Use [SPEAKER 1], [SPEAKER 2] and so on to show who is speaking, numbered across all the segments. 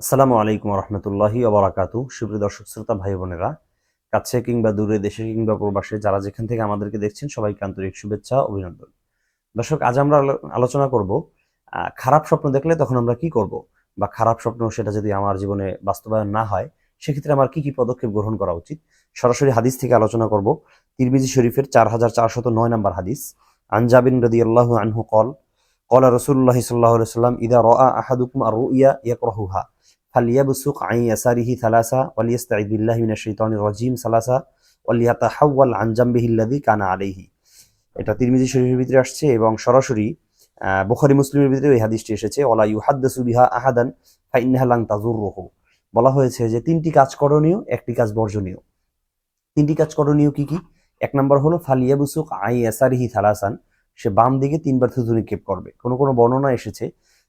[SPEAKER 1] আসসালামু আলাইকুম রহমতুল্লাহি ওবরাকাতু। সুপ্রিয় দর্শক, শ্রোতা ভাই বোনেরা, কাছে কিংবা দূরে, দেশে কিংবা প্রবাসে যারা যেখান থেকে আমাদেরকে দেখছেন, সবাইকে আন্তরিক শুভেচ্ছা, অভিনন্দন। দর্শক, আজ আমরা আলো- আলোচনা করব খারাপ স্বপ্ন দেখলে তখন আমরা কি করব? বা খারাপ স্বপ্ন সেটা যদি আমার জীবনে বাস্তবায়ন না হয়, সেক্ষেত্রে আমার কি কি পদক্ষেপ গ্রহণ করা উচিত? সরাসরি হাদিস থেকে আলোচনা করব। তিরমিজি শরীফের চার হাজার চারশত নয় নম্বর হাদিস। আনজাবিন রদি আল্লাহ আনহু কল কলা রসুল্লাহ সাল্লাহ সাল্লাম ইদা রা আহাদুকুম আর রুইয়া ইয়াকরহুহা ফালিয়াবসুক আই ইয়াসারিহি সালাসা ওয়ালিয়াস্তাঈদ বিল্লাহি রজিম সালাসা রাজিম সালাসা ওয়ালিয়াতাহাওয়াল আন জামবিহিল্লাযী কানা আলিহি এটা তিরমিজি শরীফের ভিতরে আসছে এবং সরাসরি বুখারী মুসলিমের ভিতরে এই হাদিসটি এসেছে, ওয়ালা ইউহাদ্দাসু বিহা আহাদান ফা ইন্নাহা তাজুর তাজুররুহু বলা হয়েছে যে তিনটি কাজ করণীয়, একটি কাজ বর্জনীয়। তিনটি কাজ করণীয় কি কি? এক নম্বর হলো, ফালিয়াবুসুক আই ইয়াসারিহি থালাসান সে বাম দিকে তিনবার থুতু নিক্ষেপ করবে। কোনো কোনো বর্ণনা এসেছে,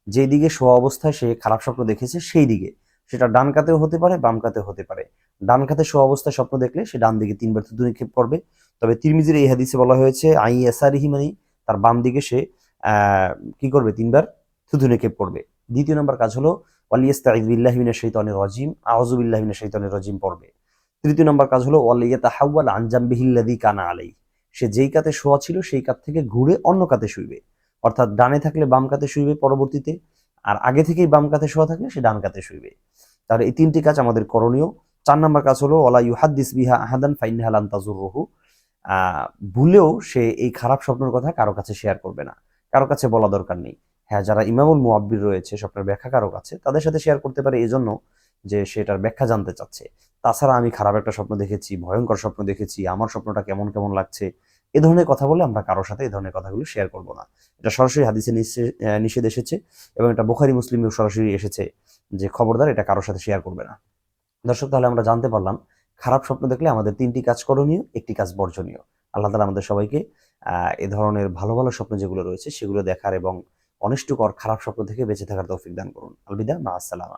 [SPEAKER 1] যেই দিকে শোয়া অবস্থায় সে খারাপ স্বপ্ন দেখেছে, সেই দিকে। সেটা ডান কাতেও হতে পারে, বাম কাতেও হতে পারে। ডান কাতে শোয়া অবস্থায় স্বপ্ন দেখলে সে ডান দিকে তিনবার থুতু নিক্ষেপ করবে। তবে তিরমিজির এই হাদিসে বলা হয়েছে, আই এসারিহি মানে তার বাম দিকে সে কি করবে? তিনবার থুতু নিক্ষেপ করবে। দ্বিতীয় নম্বর কাজ হলো ওয়ালিয়াস্তাইবিল্লাহ মিনাশ শাইতানির রাজিম আউযুবিল্লাহি মিনাশ শাইতানির রাজিম পড়বে। তৃতীয় নম্বর কাজ হলো ওয়ালিয়াতাহাওয়াল আনজামবিহিল্লাযী কানা আলাই সে যেই কাতে শোয়া ছিল, সেই কাত থেকে ঘুরে অন্য কাতে শুইবে। অর্থাৎ ডানে থাকলে বাম কাতে শুইবে পরবর্তীতে, আর আগে থেকেই বাম কাতে শোয়া থাকলে সে ডান কাতে শুইবে। তাহলে এই তিনটি কাজ আমাদের করণীয়। চার নম্বর কাজ হলো ওলা ইউহাদ্দিস বিহা আহাদান ফাইনহালান তাজুররহু আহ ভুলেও সে এই খারাপ স্বপ্নের কথা কারও কাছে শেয়ার করবে না। কারও কাছে বলা দরকার নেই। হ্যাঁ যারা ইমামুল মুআব্বির রয়েছে, স্বপ্নের ব্যাখ্যা কারও কাছে, তাদের সাথে শেয়ার করতে পারে। এজন্য যে সেটার ব্যাখ্যা জানতে চাচ্ছে। তাছাড়া আমি খারাপ একটা স্বপ্ন দেখেছি, ভয়ঙ্কর স্বপ্ন দেখেছি, আমার স্বপ্নটা কেমন কেমন লাগছে, এ ধরনের কথা বলে আমরা কারোর সাথে এই ধরনের কথাগুলো শেয়ার করব না। এটা সরাসরি হাদিসে নিষে- নিষেধ এসেছে এবং এটা বোখারি, মুসলিমেও সরাসরি এসেছে যে খবরদার এটা কারোর সাথে শেয়ার করবে না। দর্শক, তাহলে আমরা জানতে পারলাম, খারাপ স্বপ্ন দেখলে আমাদের তিনটি কাজ করণীয়, একটি কাজ বর্জনীয়। আল্লাহ তালা আমাদের সবাইকে এ ধরনের ভালো ভালো স্বপ্ন যেগুলো রয়েছে সেগুলো দেখার এবং অনিষ্টকর খারাপ স্বপ্ন থেকে বেঁচে থাকার তৌফিক দান করুন। আলবিদা, মা আসসালামা।